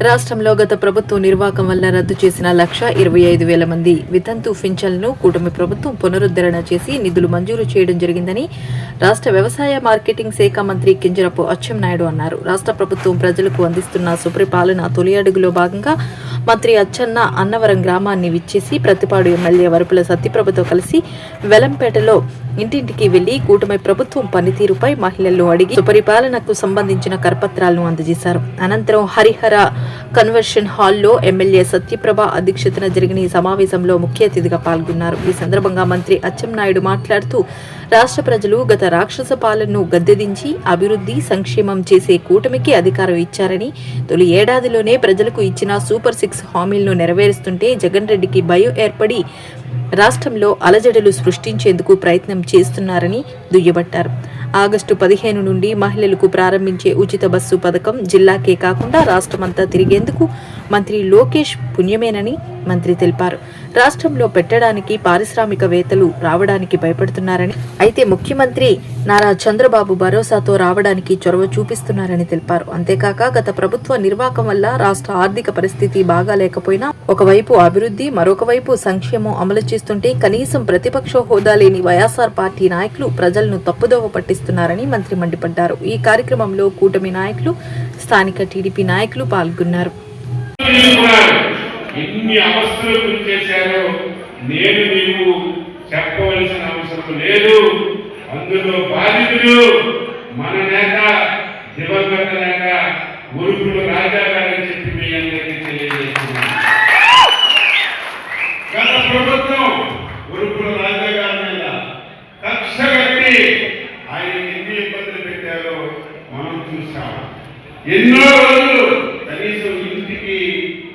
రాష్ట్రంలో గత ప్రభుత్వం నిర్వాహకం వల్ల రద్దు చేసిన లక్ష ఇరవై ఐదు వేల మంది వితంతు పింఛన్లను కూటమి ప్రభుత్వం పునరుద్ధరణ చేసి నిధులు మంజూరు చేయడం జరిగిందని రాష్ట్ర వ్యవసాయ మార్కెటింగ్ శాఖ మంత్రి కింజరపు అచ్చెన్నాయుడు అన్నారు. రాష్ట్ర ప్రభుత్వం ప్రజలకు అందిస్తున్న సుపరిపాలన తొలి అడుగులో భాగంగా మంత్రి అచ్చెన్న అన్నవరం గ్రామాన్ని విచ్చేసి ప్రతిపాడు ఎమ్మెల్యే వరపుల సత్యప్రభతో కలిసి వెలంపేటలో ఇంటింటికి వెళ్ళి కూటమి ప్రభుత్వం పనితీరుపై మహిళల్లో అడిగి సుపరిపాలనకు సంబంధించిన కరపత్రాలను అందజేశారు. అనంతరం హరిహర కన్వర్షన్ హాల్లో ఎమ్మెల్యే సత్యప్రభ అధ్యక్షతన జరిగిన ఈ సమావేశంలో ముఖ్య అతిథిగా పాల్గొన్నారు. ఈ సందర్భంగా మంత్రి అచ్చెన్నాయుడు మాట్లాడుతూ రాష్ట్ర ప్రజలు గత రాక్షస పాలనను గద్దెదించి అభివృద్ధి సంక్షేమం చేసే కూటమికి అధికారం ఇచ్చారని తొలి ఏడాదిలోనే ప్రజలకు ఇచ్చిన సూపర్ సిక్స్ హామీలను నెరవేరుస్తుంటే జగన్ రెడ్డికి భయం ఏర్పడి రాష్ట్రంలో అలజడులు సృష్టించేందుకు ప్రయత్నం చేస్తున్నారని దుయ్యబట్టారు. ఆగస్టు పదిహేను నుండి మహిళలకు ప్రారంభించే ఉచిత బస్సు పథకం జిల్లాకే కాకుండా రాష్ట్రమంతా తిరిగేందుకు మంత్రి లోకేష్ పుణ్యమేనని మంత్రి తెలిపారు. రాష్ట్రంలో పెట్టడానికి పారిశ్రామికవేత్తలు రావడానికి భయపడుతున్నారని అయితే ముఖ్యమంత్రి నారా చంద్రబాబు భరోసాతో రావడానికి చొరవ చూపిస్తున్నారని తెలిపారు. అంతేకాక గత ప్రభుత్వ నిర్వాహకం వల్ల రాష్ట్ర ఆర్థిక పరిస్థితి బాగా లేకపోయినా ఒకవైపు అభివృద్ధి మరొక వైపు సంక్షేమం అమలు చేస్తుంటే కనీసం ప్రతిపక్ష హోదా లేని వైఎస్ఆర్ పార్టీ నాయకులు ప్రజలను తప్పుదోవ పట్టిస్తున్నారని మంత్రి మండిపడ్డారు. ఈ కార్యక్రమంలో కూటమి నాయకులు స్థానిక టీడీపీ నాయకులు పాల్గొన్నారు. ఎన్ని అవస్థలు గురి చేశారో నేను మీకు చెప్పవలసిన అవసరం లేదు. అందులో బాధితులు మన నేత దివంగత నేత ఉరుకులు రాజా గారని చెప్పి మీ అందరికీ తెలియజేస్తున్నాను. గత ప్రభుత్వం ఉరుకుల రాజా గారి మీద కక్ష కట్టి ఆయన ఎన్ని ఇబ్బందులు పెట్టారో మనం చూసాం ఎన్నో రోజులు కనీసం ఇంటికి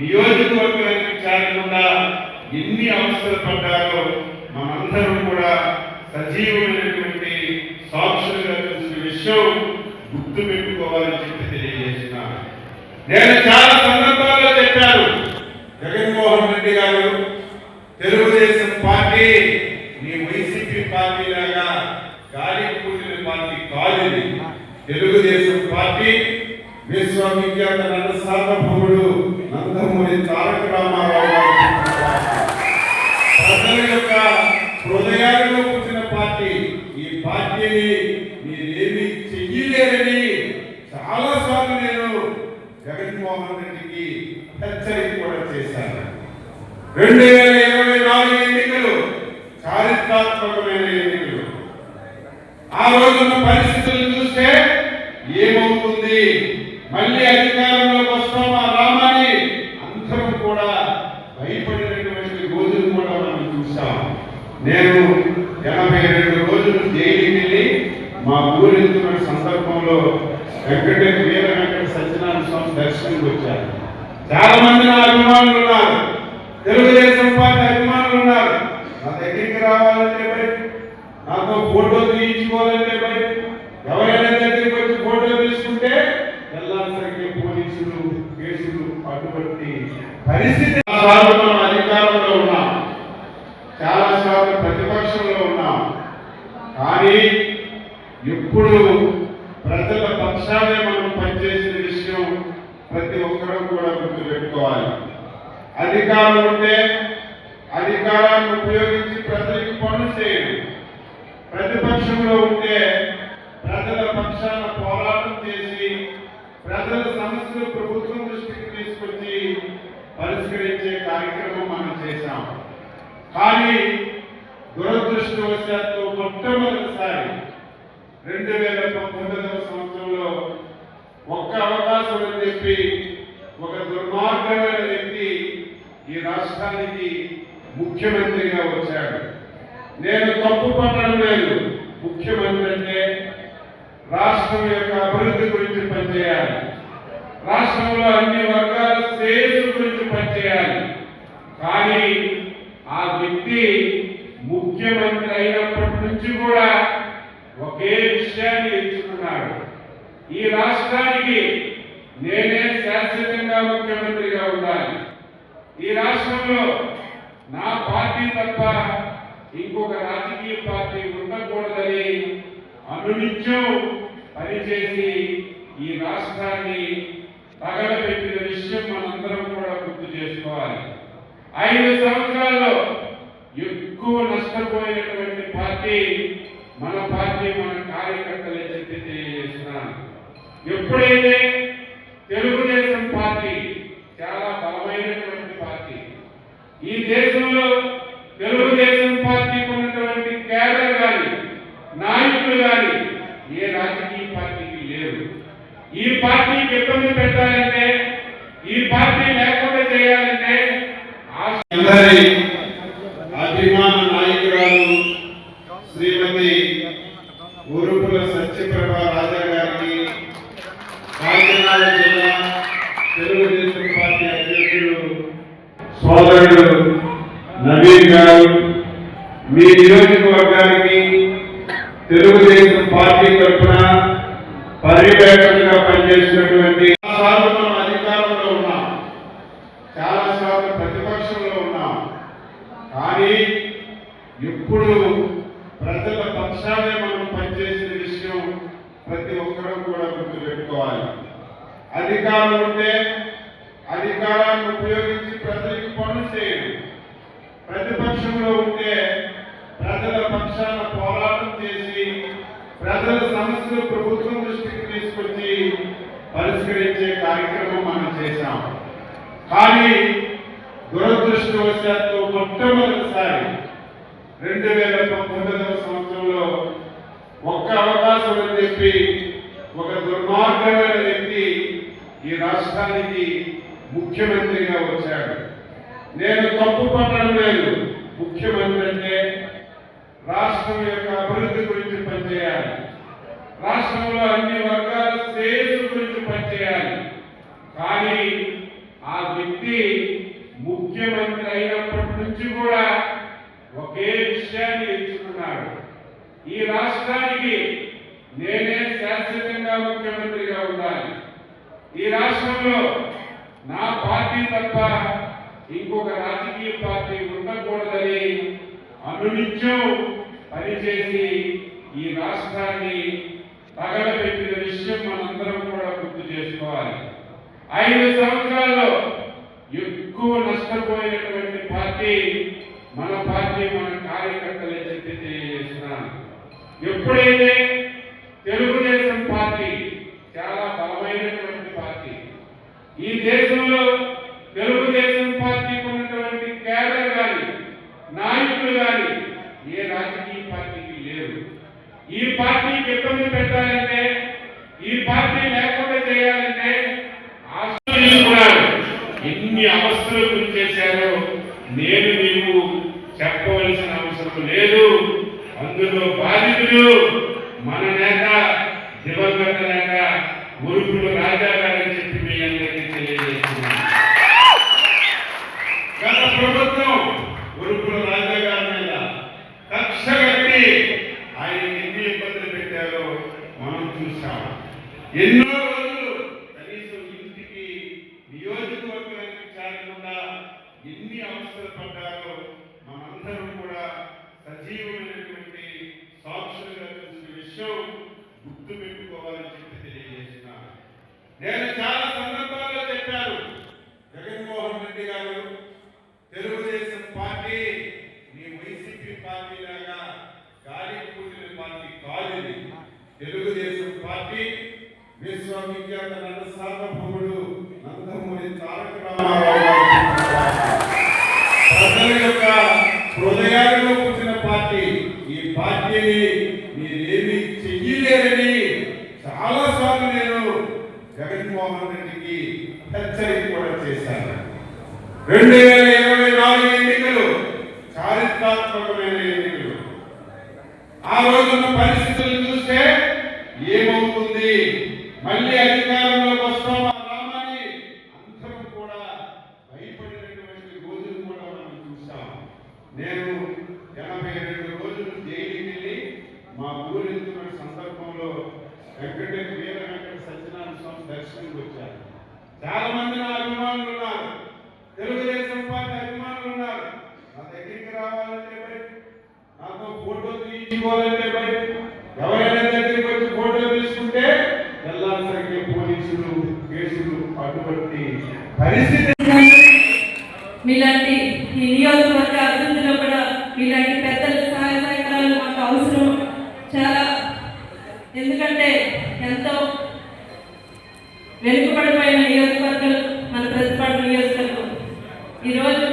నియోజకవర్గానికి చేరకుండా ఎన్ని పడ్డారో మనందరం కూడా సజీవమైనటువంటి సాక్షులుగా చూసిన విషయం గుర్తు పెట్టుకోవాలని చెప్పి తెలియజేస్తున్నాను. నేను చాలా సందర్భాల్లో చెప్పాను. జగన్మోహన్ రెడ్డి గారు తెలుగుదేశం పార్టీ మీ వైసీపీ పార్టీ లాగా గాలి కూడిన పార్టీ కాదు తెలుగుదేశం పార్టీ విశ్వవిఖ్యాత నట నందమూరి తారక రామారావు గారు పుట్టిన పార్టీ. ప్రజల యొక్క హృదయాల్లో పుట్టిన పార్టీ ఈ పార్టీని మీరేమి చెయ్యలేరని చాలా సార్లు నేను జగన్మోహన్ రెడ్డికి హెచ్చరిక కూడా చేశాను రెండు వేల ఇరవై నాలుగు ఎన్నికలు చారిత్రాత్మకమైన ఎన్నికలు ఆ రోజున్న పరిస్థితులు చూస్తే ఏమవుతుంది? మళ్ళీ అధికారంలోకి వస్తామా రామాని. అందరం కూడా భయపడినటువంటి రోజులు కూడా మనం చూసాం నేను ఎనభై రెండు రోజులు జైలుకి వెళ్ళి మా ఊరెళ్తున్న సందర్భంలో వెంకట వీర వెంకట సత్యనారాయణ స్వామి దర్శనంకి వచ్చారు. చాలా మంది నా అభిమానులు ఉన్నారు. తెలుగుదేశం పార్టీ అభిమానులు ఉన్నారు. నా దగ్గరికి రావాలంటే ఫోటో తీయించుకోవాలంటే మరి ఎవరైనా దగ్గరికి వచ్చి ఫోటో తీసుకుంటే వెళ్ళాల్సరికి పోలీసులు కేసులు అటువంటి పరిస్థితి మనం అధికారంలో ఉన్నాం. చాలా సార్లు ప్రతిపక్షంలో ఉన్నాం. కానీ ఎప్పుడు ప్రజల పక్షాలే మనం పనిచేసిన విషయం ప్రతి ఒక్కరూ కూడా గుర్తుపెట్టుకోవాలి. అధికారం ఉంటే అధికారాన్ని ఉపయోగించి ప్రజలకు పనులు చేయండి. ప్రతిపక్షంలో ఉంటే ప్రజల పక్షాన పోరాటం చేసి ప్రజల సమస్యలు ప్రభుత్వం దృష్టికి తీసుకొచ్చి పరిష్కరించే కార్యక్రమం మనం చేశాం. కానీ దురదృష్టవశాత్తు మొట్టమొదటిసారి రెండు వేల పంతొమ్మిదవ సంవత్సరంలో ఒక్క అవకాశం అని చెప్పి ఒక దుర్మార్గమైన వ్యక్తి ఈ రాష్ట్రానికి ముఖ్యమంత్రిగా వచ్చాడు. నేను తప్పు పట్టడం లేదు. ముఖ్యమంత్రి అంటే రాష్ట్రం యొక్క అభివృద్ధి గురించి పనిచేయాలి. రాష్ట్రంలో అన్ని వర్గాల శ్రేయస్సు గురించి పనిచేయాలి. కానీ ఆ వ్యక్తి ముఖ్యమంత్రి అయినప్పటి నుంచి కూడా ఒకే విషయాన్ని ఎంచుకున్నాడు. ఈ రాష్ట్రానికి నేనే శాశ్వతంగా ముఖ్యమంత్రిగా ఉండాలి. ఈ రాష్ట్రంలో నా పార్టీ తప్ప ఇంకొక రాజకీయ పార్టీ ఉండకూడదని అనునిత్యం పనిచేసి ఈ రాష్ట్రాన్ని తగలబెట్టిన విషయం మనందరం కూడా గుర్తు చేసుకోవాలి. ఐదు సంవత్సరాల్లో ఎక్కువ నష్టపోయినటువంటి పార్టీ మన పార్టీ మన కార్యకర్తలే చెప్పి తెలియజేస్తున్నాను. ఎప్పుడైతే తెలుగుదేశం పార్టీ చాలా బలమైనటువంటి పార్టీ ఈ దేశంలో తెలుగుదేశం పార్టీకి ఉన్నటువంటి కేడర్ కానీ నాయకులు కానీ ఏ రాజకీయ పార్టీకి లేరు ఈ పార్టీకి ఇబ్బంది పెట్టాలంటే ఈ పార్టీ లేకుండా చేయాలంటే అందరి అభిమాన నాయకురాలు శ్రీమతి ఉరుపుల సత్యప్రభ రాజా గారికి కాకినాడ జిల్లా తెలుగుదేశం పార్టీ అధ్యక్షులు సోదరుడు నవీన్ గారు మీ నియోజకవర్గానికి తెలుగుదేశం పార్టీ తరఫున వ్యతిరేకంగా పనిచేసినటువంటి మనం అధికారంలో ఉన్నాం. చాలా సార్లు ప్రతిపక్షంలో ఉన్నాం. కానీ ఎప్పుడు ప్రజల పక్షానే మనం పనిచేసిన విషయం ప్రతి ఒక్కరూ కూడా గుర్తుపెట్టుకోవాలి. అధికారం ఉంటే అధికారాన్ని ఉపయోగించి ప్రజలకు పనులు చేయడం. ప్రతిపక్షంలో ఉంటే ప్రజల పక్షాన పోరాటం చేసి ప్రజల సమస్యలు ప్రభుత్వం దృష్టికి తీసుకొచ్చి పరిష్కరించే కార్యక్రమం మనం చేశాం. కానీ దురదృష్టవశాత్తు మొట్టమొదటిసారి రెండు వేల పంతొమ్మిదవ సంవత్సరంలో ఒక్క అవకాశం అని చెప్పి ఒక దుర్మార్గమైన వ్యక్తి ఈ రాష్ట్రానికి ముఖ్యమంత్రిగా వచ్చాడు. నేను తప్పు పట్టడం లేదు. ముఖ్యమంత్రి అంటే రాష్ట్రం అభివృద్ధి గురించి పనిచేయాలి. రాష్ట్రంలో అన్ని వర్గాల శ్రేయస్సు గురించి పనిచేయాలి. కానీ ఆ వ్యక్తి ముఖ్యమంత్రి అయినప్పటి నుంచి కూడా ఒకే విషయాన్ని ఎంచుకున్నాడు. ఈ రాష్ట్రానికి నేనే శాశ్వతంగా ముఖ్యమంత్రిగా ఉండాలి. ఈ రాష్ట్రంలో నా పార్టీ తప్ప ఇంకొక రాజకీయ పార్టీ ఉండకూడదని అనునిత్యం పనిచేసి ఈ రాష్ట్రాన్ని తగలబెట్టిన విషయం మనందరం కూడా గుర్తు చేసుకోవాలి. ఐదు సంవత్సరాల్లో ఎక్కువ నష్టపోయినటువంటి పార్టీ మన పార్టీ మన కార్యకర్తలే చెప్పి తెలియజేస్తున్నాను ఎప్పుడైతే తెలుగుదేశం పార్టీ చాలా బలమైనటువంటి పార్టీ ఈ దేశంలో తెలుగుదేశం పార్టీకి ఉన్నటువంటి కేడర్ కానీ నాయకులు కానీ ఏ రాజకీయ పార్టీకి లేరు. ఈ పార్టీకి ఇబ్బంది పెట్టాలంటే ఈ పార్టీ లేకుండా చేయాలంటే ఆస్తులు ఎన్ని అవస్థలు గురి చేశారో నేను మీకు చెప్పవలసిన అవసరం లేదు. అందులో బాధితులు మన నేత దివంగత నేత ఉరుకులు రాజా గారని చెప్పి మీ అందరికీ తెలియజేస్తున్నాను గత ప్రభుత్వం ఉరుకుల రాజా గారి మీద కక్ష కట్టి ఆయన ఎన్ని ఇబ్బందులు పెట్టారో మనం చూసాం ఎన్నో రోజులు కనీసం ఇంటికి నియోజకవర్గానికి చేరకుండా ఎన్ని అవసరం పడ్డారో మనందరం కూడా సజీవమైనటువంటి సాక్షులుగా చూసిన విషయం గుర్తు పెట్టుకోవాలని చెప్పి తెలియజేస్తున్నాను. నేను చాలా సందర్భాల్లో చెప్పాను జగన్మోహన్ రెడ్డి గారు తెలుగుదేశం పార్టీ మీ వైసీపీ పార్టీ లాగా గాలికి పార్టీ కాదు తెలుగుదేశం పార్టీ విశ్వవిఖ్యాత నట సార్వభౌముడు నందమూరి తారక రామారావు గారు ప్రజల యొక్క హృదయాల్లో పుట్టిన పార్టీ ఈ పార్టీని మీరేమి చెయ్యలేరని చాలా సార్లు నేను జగన్మోహన్ రెడ్డికి హెచ్చరిక కూడా చేశాను రెండు వేల ఇరవై నాలుగు ఎన్నికలు చారిత్రాత్మకమైన ఎన్నికలు ఆ రోజున్న పరిస్థితులు చూస్తే ఏమవుతుంది మళ్ళీ అధికారంలోకి వస్తామా రామని అందరం కూడా భయపడినటువంటి రోజులు కూడా మనం చూసాం నేను ఎనభై మా ఊరు వెళ్తున్న సందర్భంలో వెంకట వీర వెంకట సత్యనారాయణ స్వామి దర్శనానికి వచ్చారు చాలా మంది నా అభిమానులు ఉన్నారు తెలుగుదేశం పార్టీ అభిమానులు ఉన్నారు నా దగ్గరికి రావాలంటే భయం నాతో ఫోటో తీయించుకోవాలంటే భయం ఎవరైనా దగ్గరికి వచ్చి ఫోటో తీసుకుంటే వెళ్ళాల్సరికి పోలీసులు కేసులు అటువంటి పరిస్థితి మీలాంటి ఈ నియోజకవర్గ అభివృద్ధిలో కూడా మీలాంటి పెద్దల సహాయ సహకారాలు మాకు అవసరం. చాలా ఎందుకంటే ఎంతో వెనుకబడిపోయిన నియోజకవర్గం మన ప్రతిపాటు నియోజకవర్గం. ఈరోజు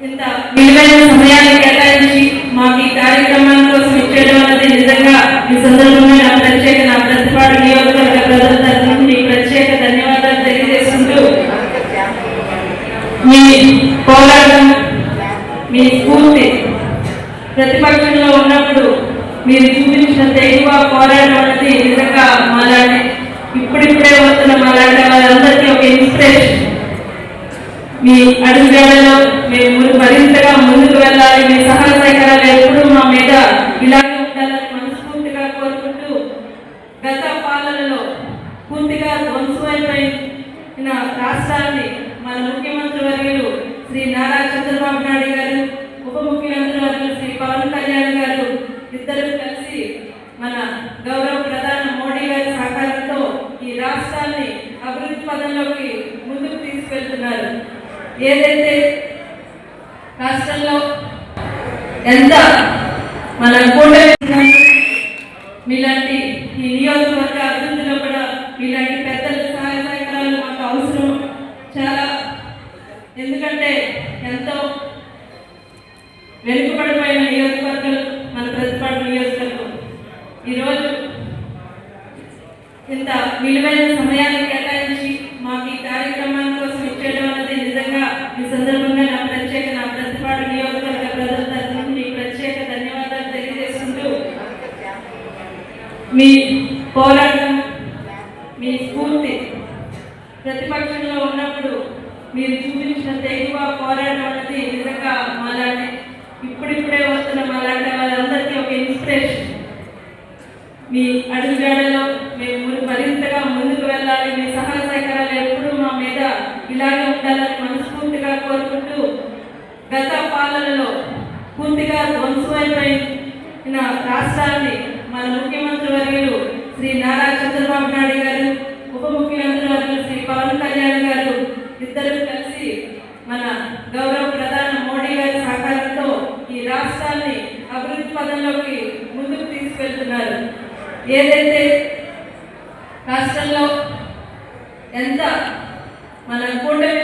ఇంత విలువైన సమయాన్ని కేటాయించి మాకు ఈ కార్యక్రమాల కోసం ఇచ్చేయడం అనేది నిజంగా ఈ సందర్భంగా నా ప్రత్యేక నా ప్రతిపాడు నియోజకవర్గ ప్రత్యేక ధన్యవాదాలు తెలియజేసుకుంటూ మీ పోరాటం మీ స్ఫూర్తి ప్రతిపక్షంలో ఉన్నప్పుడు మీరు చూపించిన తెలుగు పోరాటం అనేది నిజంగా మాలాంటి ఇప్పుడిప్పుడే వస్తున్న మాలాంటి వాళ్ళందరికీ ఒక ఇన్స్పిరేషన్ మీ అడుగుజాడలో మేము ముందు- మరింతగా ముందుకు వెళ్ళాలి మీ సహాయ సహకారాలు ఎప్పుడూ మా మీద ఇలాగే ఉండాలని మనస్ఫూర్తిగా కోరుకుంటూ గత పాలనలో పూర్తిగా ధ్వంసమైపోయిన రాష్ట్రాన్ని మన ముఖ్యమంత్రి వర్యులు శ్రీ నారా చంద్రబాబు నాయుడు గారు ఉప ముఖ్యమంత్రి వర్యులు శ్రీ పవన్ కళ్యాణ్ గారు ఇద్దరు కలిసి మన గౌరవ ప్రధాన మోడీ గారి సహకారంతో ఈ రాష్ట్రాన్ని అభివృద్ధి పదంలోకి ముందుకు తీసుకెళ్తున్నారు. ఏదైతే రాష్ట్రంలో ఎంత మన కూటమి మీలాంటి ఈ నియోజకవర్గ అభివృద్ధిలో కూడా మీలాంటి పెద్దల సహాయ సహకారాలు మాకు అవసరం. చాలా ఎందుకంటే ఎంతో వెనుకబడిపోయిన నియోజకవర్గాలు మన ప్రతిపాటు నియోజకవర్గం. ఈరోజు ఇంత విలువైన సమయాన్ని కేటాయించి మాకు ఈ కార్యక్రమాల కోసం ఇచ్చేయడం అనేది నిజంగా ఈ సందర్భంగా నా ప్రత్యేక నా ప్రతిపాడు నియోజకవర్గ ప్రజల తరఫు నుండి ప్రత్యేక ధన్యవాదాలు తెలియజేసుకుంటూ మీ పోరాటం మీ స్ఫూర్తి ప్రతిపక్షంలో ఉన్నప్పుడు మీరు చూపించిన తెగువ పోరాటం అనేది నిజంగా మాలాంటి ఇప్పుడిప్పుడే వస్తున్న మాలాంటి వాళ్ళందరికీ ఒక ఇన్స్పిరేషన్ మీ అడుగుజాడలో మేము మరింతగా ముందుకు వెళ్ళాలి. మీ సహాయ సహకారాలు ఎప్పుడూ మా మీద ఇలాగే ఉండాలని మనస్ఫూర్తిగా కోరుకుంటూ గత పాలనలో పూర్తిగా ధ్వంసమైపోయిన రాష్ట్రాన్ని మన ముఖ్యమంత్రి వర్యులు శ్రీ నారా చంద్రబాబు నాయుడు గారు ఉప ముఖ్యమంత్రి వర్యులు శ్రీ పవన్ కళ్యాణ్ గారు ఇద్దరు కలిసి మన గౌరవ ప్రధాని మోడీ గారి సహకారంతో ఈ రాష్ట్రాన్ని అభివృద్ధి పదంలోకి ముందుకు తీసుకెళ్తున్నారు. ఏదైతే రాష్ట్రంలో ఎంత మన కూటమి